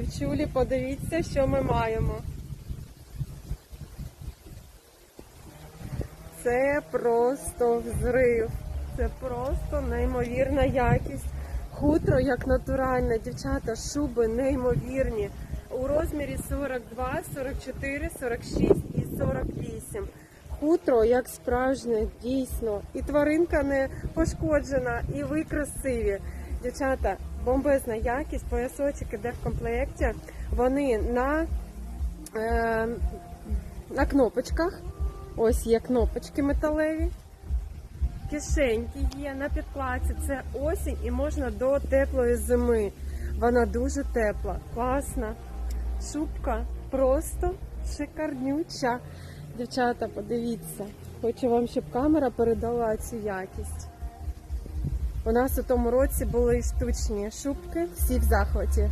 Дівчулі, подивіться, що ми маємо. Це просто взрив. Це просто неймовірна якість. Хутро як натуральне, дівчата, шуби неймовірні. У розмірі 42, 44, 46 і 48. Хутро як справжнє, дійсно. І тваринка не пошкоджена, і ви красиві. Дівчата, бомбезна якість, поясочок іде в комплекті. Вони на, е, на кнопочках. Ось є кнопочки металеві. Кишеньки є на підкладці. Це осінь і можна до теплої зими. Вона дуже тепла, класна. Шубка просто шикарнюча. Дівчата, подивіться. Хочу вам, щоб камера передала цю якість. У нас у тому році були штучні шубки, всі в захваті.